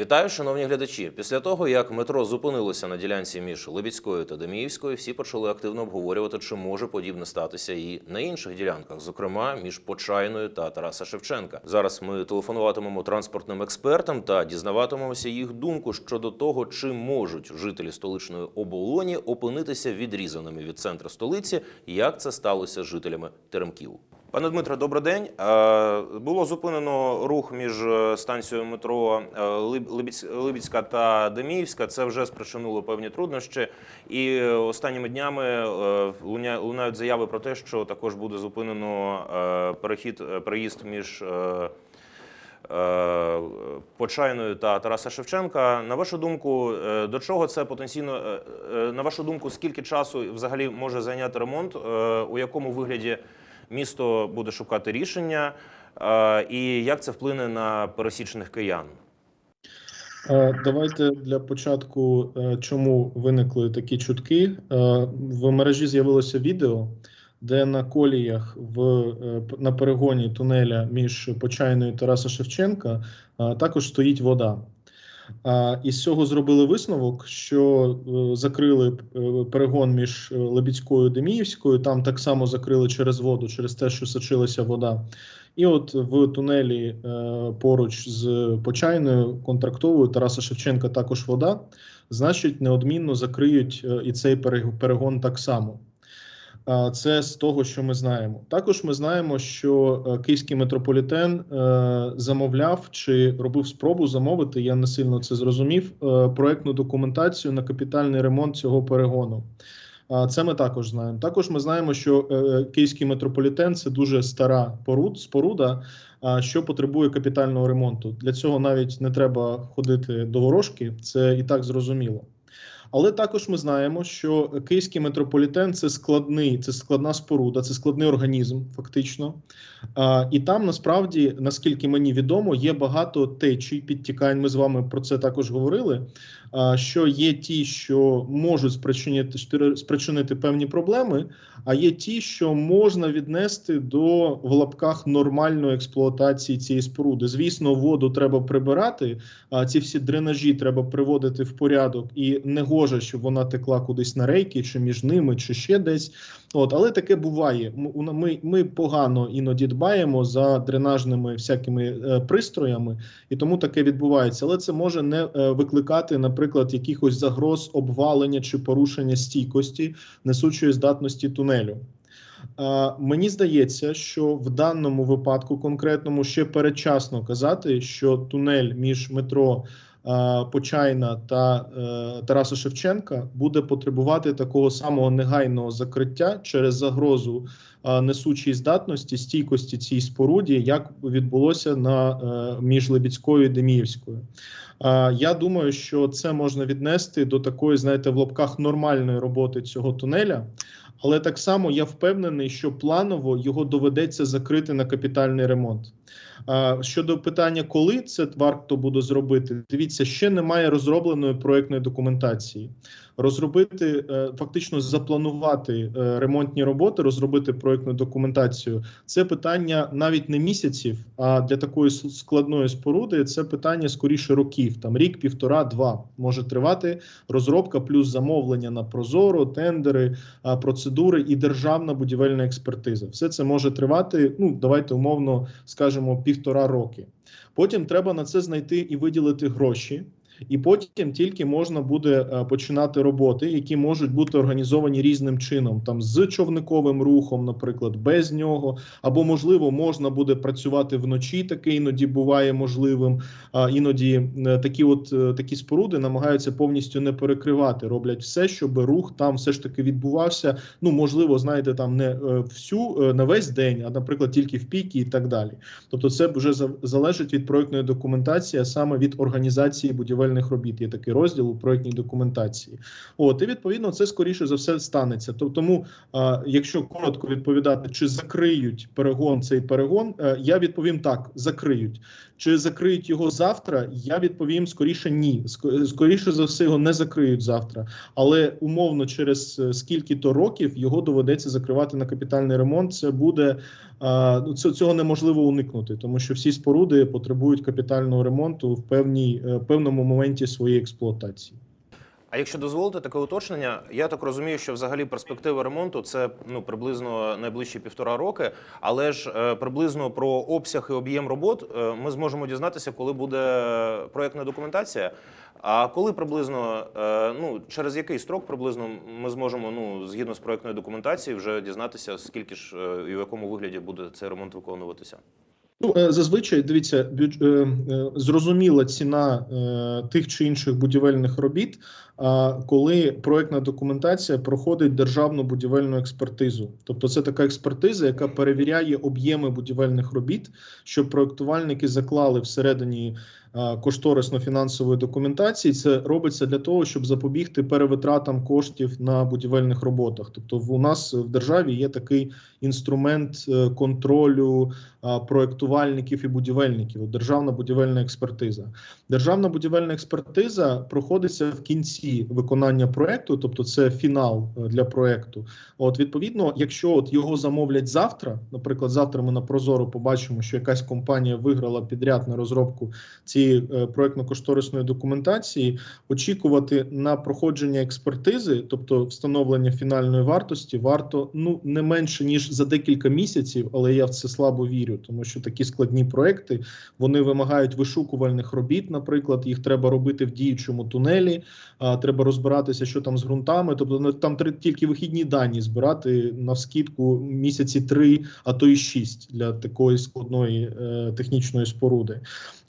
Вітаю, шановні глядачі. Після того, як метро зупинилося на ділянці між Лебідською та Деміївською, всі почали активно обговорювати, чи може подібне статися і на інших ділянках, зокрема між Почайною та Тараса Шевченка. Зараз ми телефонуватимемо транспортним експертам та дізнаватимемося їх думку щодо того, чи можуть жителі столичної оболоні опинитися відрізаними від центру столиці, як це сталося жителями Теремків. Пане Дмитре, добрий день. Е, Було зупинено рух між е, станцією метро е, Либ- Либідсь- Либідська та Деміївська. Це вже спричинило певні труднощі. І останніми днями лунають заяви про те, що також буде зупинено перехід переїзд між. Почайною та Тараса Шевченка. На вашу думку, до чого це потенційно на вашу думку, скільки часу взагалі може зайняти ремонт? У якому вигляді місто буде шукати рішення, е, і як це вплине на пересічних киян? Е, Давайте для початку, е, чому виникли такі чутки. В мережі з'явилося відео, де на коліях в на перегоні тунеля між Почайною і Тараса Шевченка також стоїть вода. А, І з цього зробили висновок, що е, закрили е, перегон між е, Лебідською і Деміївською. Там так само закрили через воду, через те, що сочилася вода. І от в тунелі поруч з Почайною контрактовою Тараса Шевченка також вода. Значить, неодмінно закриють і цей перегон так само. Це з того, що ми знаємо. Також ми знаємо, що е, київський метрополітен е, замовляв чи робив спробу замовити. Я не сильно це зрозумів. е, Проектну документацію на капітальний ремонт цього перегону. Це ми також знаємо. Також ми знаємо, що київський метрополітен це дуже стара поруд, споруда, що потребує капітального ремонту. Для цього навіть не треба ходити до ворожки, це і так зрозуміло. Але також ми знаємо, що київський метрополітен це складний, це складна споруда, це складний організм, фактично. А, і там насправді, наскільки мені відомо, є багато течій, підтікань. Ми з вами про це також говорили. Що є ті, що можуть спричинити спричинити певні проблеми, а є ті, що можна віднести до в лапках нормальної експлуатації цієї споруди. Звісно, воду треба прибирати. А ці всі дренажі треба приводити в порядок, і не гоже, щоб вона текла кудись на рейки, чи між ними, чи ще десь. От, але таке буває. Ми, ми погано іноді дбаємо за дренажними всякими е, пристроями, і тому таке відбувається. Але це може не е, викликати, наприклад, якихось загроз обвалення чи порушення стійкості несучої здатності тунелю. Мені здається, що в даному випадку конкретному ще передчасно казати, що тунель між метро Почайна та е, Тараса Шевченка буде потребувати такого самого негайного закриття через загрозу е, несучої здатності, стійкості цій споруді, як відбулося на е, між Лебідською і Деміївською. Е, Я думаю, що це можна віднести до такої, знаєте, в лапках нормальної роботи цього тунеля. Але так само я впевнений, що планово його доведеться закрити на капітальний ремонт. Щодо питання, коли це варто буде зробити, дивіться, ще немає розробленої проектної документації. Розробити е, фактично запланувати е, ремонтні роботи, розробити проектну документацію. Це питання навіть не місяців, а для такої складної споруди це питання скоріше років. Там рік, півтора, два може тривати розробка, плюс замовлення на прозоро, тендери, процедури і державна будівельна експертиза. Все це може тривати. Ну давайте умовно скажемо півтора роки. Потім треба на це знайти і виділити гроші. І потім тільки можна буде е, починати роботи, які можуть бути організовані різним чином, там з човниковим рухом, наприклад, без нього, або можливо можна буде працювати вночі. Таке іноді буває можливим. А іноді е, такі, от е, такі споруди намагаються повністю не перекривати, роблять все, щоб рух там все ж таки відбувався. Ну можливо, знаєте, там не всю на весь день, а наприклад, тільки в піки і так далі. Тобто, це вже залежить від проектної документації, а саме від організації будівельних робіт. Є такий розділ у проектній документації. От і відповідно це скоріше за все станеться. Тому, якщо коротко відповідати, чи закриють перегон цей перегон, е, я відповім так: закриють. Чи закриють його завтра? Я відповім скоріше ні. Скоріше за все, його не закриють завтра. Але умовно, через е, скільки то років його доведеться закривати на капітальний ремонт. Це буде цього неможливо уникнути, тому що всі споруди потребують капітального ремонту в певній е, певному моменті своєї експлуатації. А якщо дозволите таке уточнення, я так розумію, що взагалі перспектива ремонту це ну приблизно найближчі півтора роки, але ж е, приблизно про обсяг і об'єм робот е, ми зможемо дізнатися, коли буде проєктна документація. А коли приблизно, е, ну через який строк приблизно ми зможемо, ну згідно з проєктною документацією, вже дізнатися, скільки ж е, і в якому вигляді буде цей ремонт виконуватися? Ну, е, зазвичай дивіться, бюдж... зрозуміла ціна тих чи інших будівельних робіт, коли проектна документація проходить державну будівельну експертизу. Тобто це така експертиза, яка перевіряє об'єми будівельних робіт, щоб проектувальники заклали всередині кошторисно-фінансової документації. Це робиться для того, щоб запобігти перевитратам коштів на будівельних роботах. Тобто, у нас в державі є такий інструмент е, контролю проектувальників і будівельників. Державна будівельна експертиза. Державна будівельна експертиза проходиться в кінці виконання проекту, тобто це фінал е, для проекту. От відповідно, якщо от його замовлять завтра, наприклад, завтра ми на Прозоро побачимо, що якась компанія виграла підряд на розробку цієї е, проектно-кошторисної документації, очікувати на проходження експертизи, тобто встановлення фінальної вартості, варто ну не менше ніж за декілька місяців, але я в це слабо вірю, тому що такі складні проекти вони вимагають вишукувальних робіт. Наприклад, їх треба робити в діючому тунелі. Треба розбиратися, що там з ґрунтами. Тобто ну, там тільки вихідні дані збирати на скидку місяці три, а то й шість для такої складної е, технічної споруди.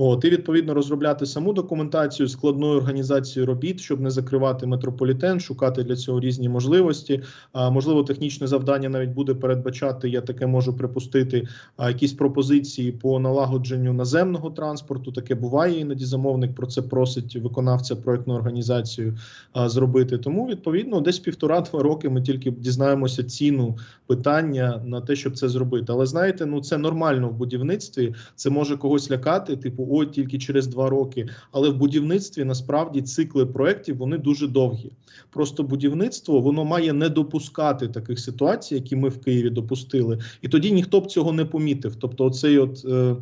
От і відповідно розробляти саму документацію складною організацією робіт, щоб не закривати метрополітен, шукати для цього різні можливості. А можливо, технічне завдання навіть буде передбачати. Я таке можу припустити. Якісь пропозиції по налагодженню наземного транспорту. Таке буває іноді. Замовник про це просить виконавця проектну організацію а, зробити. Тому відповідно десь півтора-два роки ми тільки дізнаємося ціну питання на те, щоб це зробити. Але знаєте, ну це нормально в будівництві. Це може когось лякати, типу, ой, тільки через два роки. Але в будівництві насправді цикли проєктів вони дуже довгі. Просто будівництво воно має не допускати таких ситуацій, які ми в Києві допустили, і тоді ніхто б цього не помітив. Тобто, оцей от. Е,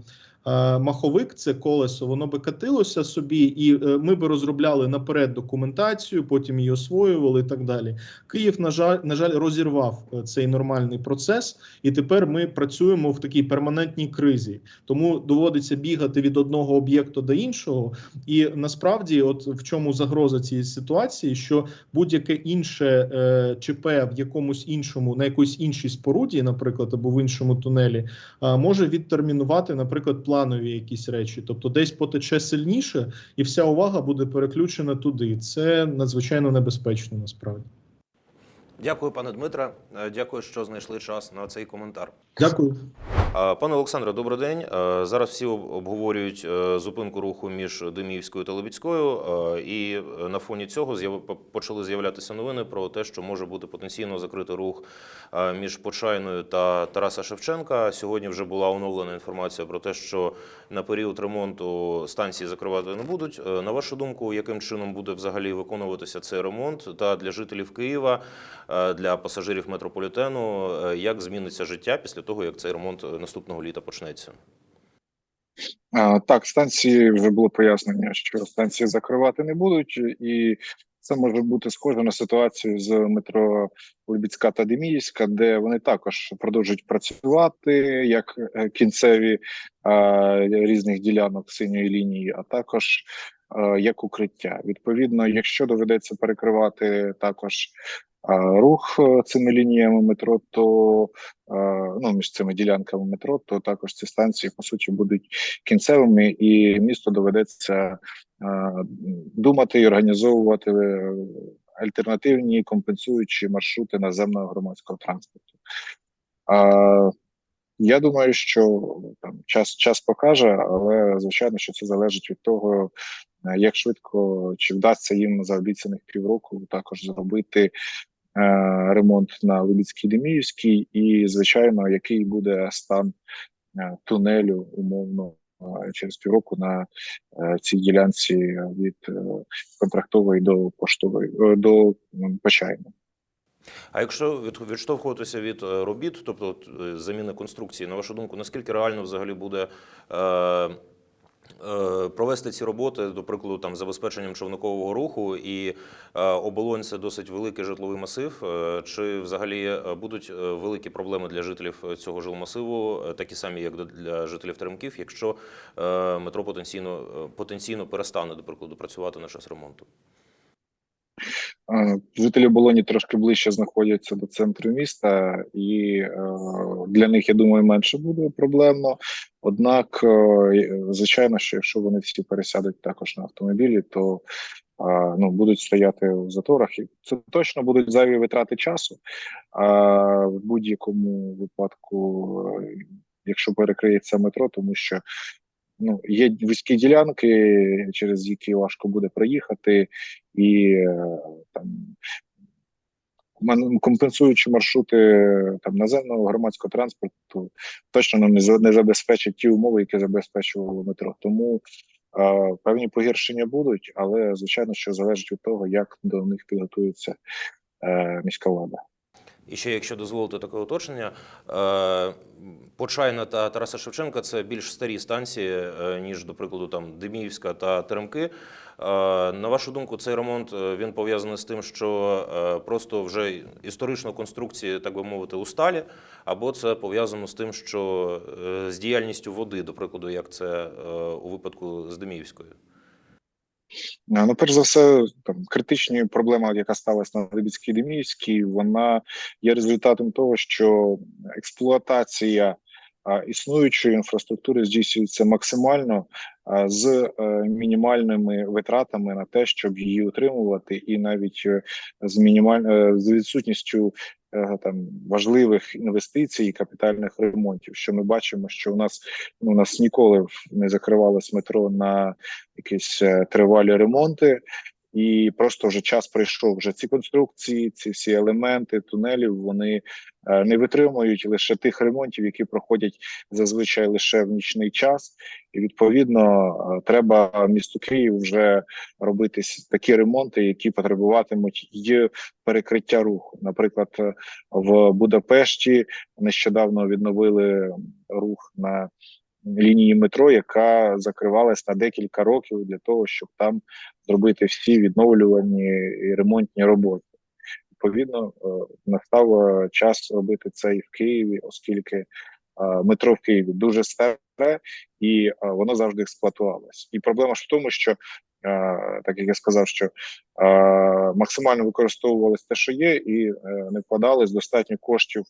Маховик, це колесо, воно би катилося собі, і е, ми би розробляли наперед документацію, потім її освоювали і так далі. Київ, на жаль, на жаль, розірвав е, цей нормальний процес, і тепер ми працюємо в такій перманентній кризі. Тому доводиться бігати від одного об'єкту до іншого. І насправді, от в чому загроза цієї ситуації, що будь-яке інше е, ЧП в якомусь іншому, на якоїсь іншій споруді, наприклад, або в іншому тунелі, а, може відтермінувати, наприклад, планові якісь речі, тобто десь потече сильніше, і вся увага буде переключена туди. Це надзвичайно небезпечно насправді. Дякую, пане Дмитре. Е, Дякую, що знайшли час на цей коментар. Дякую. Пане Олександре, добрий день. Зараз всі обговорюють е, зупинку руху між Деміївською та Лебідською, і на фоні цього почали з'являтися новини про те, що може бути потенційно закритий рух між Почайною та Тараса Шевченка. Сьогодні вже була оновлена інформація про те, що на період ремонту станції закривати не будуть. Е, На вашу думку, яким чином буде взагалі виконуватися цей ремонт? Та для жителів Києва, е, для пасажирів метрополітену, як зміниться життя після того, як цей ремонт наступного літа почнеться? Так, станції вже було пояснення, що станції закривати не будуть, і це може бути схоже на ситуацію з метро Либіцька та Деміївська, де вони також продовжують працювати як е, кінцеві а, різних ділянок синьої лінії, а також а, як укриття. Відповідно, якщо доведеться перекривати також рух е, цими лініями метро, то е, ну між цими ділянками метро, то також ці станції по суті будуть кінцевими, і місту доведеться е, думати і організовувати альтернативні компенсуючі маршрути наземного громадського транспорту. Я думаю, що там час час покаже, але звичайно, що це залежить від того, як швидко чи вдасться їм за обіцяних півроку також зробити ремонт на Либідській Деміївській, і звичайно, який буде стан е, тунелю умовно е, через півроку на е, цій ділянці від е, контрактової до поштової е, до м, Почайної. А якщо від- відштовхуватися від е, робіт, тобто е, заміни конструкції, на вашу думку, наскільки реально взагалі буде е, е, провести ці роботи, до прикладу, там забезпеченням човникового руху і е, оболонь це досить великий житловий масив. е, Чи взагалі е, будуть е, великі проблеми для жителів е, цього жилмасиву, е, такі самі, як для жителів Теремків, якщо е, метро потенційно е, потенційно перестане, до прикладу, працювати на час ремонту? Е, Жителі Болоні трошки ближче знаходяться до центру міста, і е, для них, я думаю, менше буде проблемно. Однак, е, звичайно, що якщо вони всі пересядуть також на автомобілі, то ну, будуть стояти в заторах. І це точно будуть зайві витрати часу. А в будь-якому випадку, якщо перекриється метро, тому що ну, є вузькі ділянки, через які важко буде проїхати, і е, там компенсуючи маршрути там наземного громадського транспорту, точно нам не за- не забезпечать ті умови, які забезпечувало метро. Тому е, певні погіршення будуть, але звичайно, що залежить від того, як до них підготується е, міська влада. І ще, якщо дозволити таке уточнення, е, Почайна та Тараса Шевченка це більш старі станції, е, ніж, до прикладу, там Деміївська та Теремки. Е, На вашу думку, цей ремонт він пов'язаний з тим, що просто вже історично конструкції, так би мовити, усталі, або це пов'язано з тим, що з діяльністю води, до прикладу, як це у випадку з Деміївською. Ну, перш за все, там критична проблема, яка сталася на Либідській Деміївській, вона є результатом того, що експлуатація існуючої інфраструктури здійснюється максимально з е, мінімальними витратами на те, щоб її утримувати, і навіть е, з мінімаль... е, з відсутністю там важливих інвестицій і капітальних ремонтів. Що ми бачимо, що у нас ну, у нас ніколи не закривалось метро на якісь тривалі ремонти, і просто вже час прийшов. Вже ці конструкції, ці всі елементи тунелів вони е, не витримують лише тих ремонтів, які проходять зазвичай лише в нічний час. І відповідно е, треба місту Київ вже робити такі ремонти, які потребуватимуть й перекриття руху. Наприклад, е, в Будапешті нещодавно відновили рух на лінії метро, яка закривалась на декілька років для того, щоб там зробити всі відновлювані і ремонтні роботи. Відповідно, е, настав е, час робити це і в Києві, оскільки е, метро в Києві дуже старе і воно завжди експлуатувалось. І проблема ж в тому, що так як я сказав, що е, максимально використовувалось те, що є, і е, не вкладалось достатньо коштів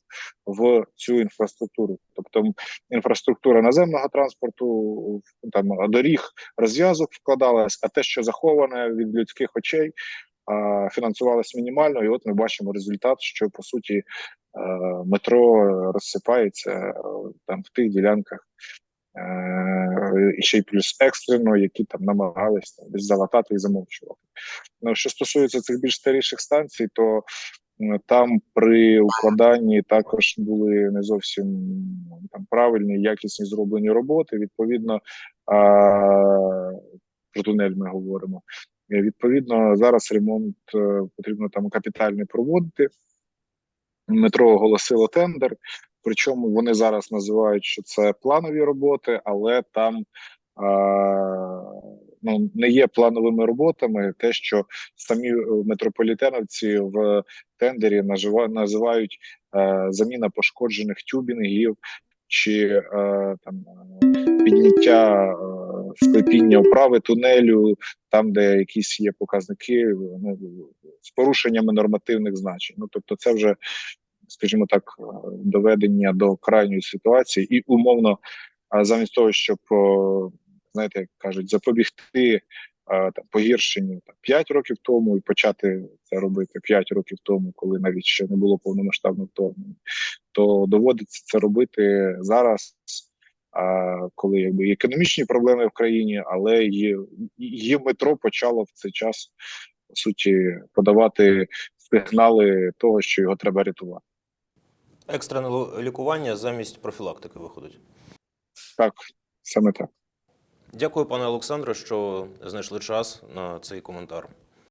в цю інфраструктуру. Тобто інфраструктура наземного транспорту, там доріг, розв'язок вкладалась, а те, що заховане від людських очей, фінансувалось мінімально. І от ми бачимо результат, що по суті е, метро розсипається е, там в тих ділянках. Е, І ще й плюс екстрено, які там намагались там, залатати і замовчувати. Ну, що стосується цих більш старіших станцій, то там при укладанні також були не зовсім там правильні, якісні зроблені роботи. Відповідно, а, про тунель ми говоримо. Е, Відповідно, зараз ремонт е, потрібно там капітальний проводити. Метро оголосило тендер. Причому вони зараз називають, що це планові роботи, але там ну, не є плановими роботами. Те, що самі е, метрополітеновці в тендері називають е, заміна пошкоджених тюбінгів чи е, там підняття склепіння оправи тунелю, там, де якісь є показники ну, з порушеннями нормативних значень. Ну тобто, це вже, скажімо так, е, доведення до крайньої ситуації, і умовно, замість того, щоб знаєте, як кажуть, запобігти е, там погіршенню там, 5 років тому і почати це робити 5 років тому, коли навіть ще не було повномасштабного вторгнення, то доводиться це робити зараз. Коли якби економічні проблеми в країні, але і метро почало в цей час по суті подавати сигнали того, що його треба рятувати. Екстрене лікування замість профілактики виходить. Так, саме так. Дякую, пане Олександре, що знайшли час на цей коментар.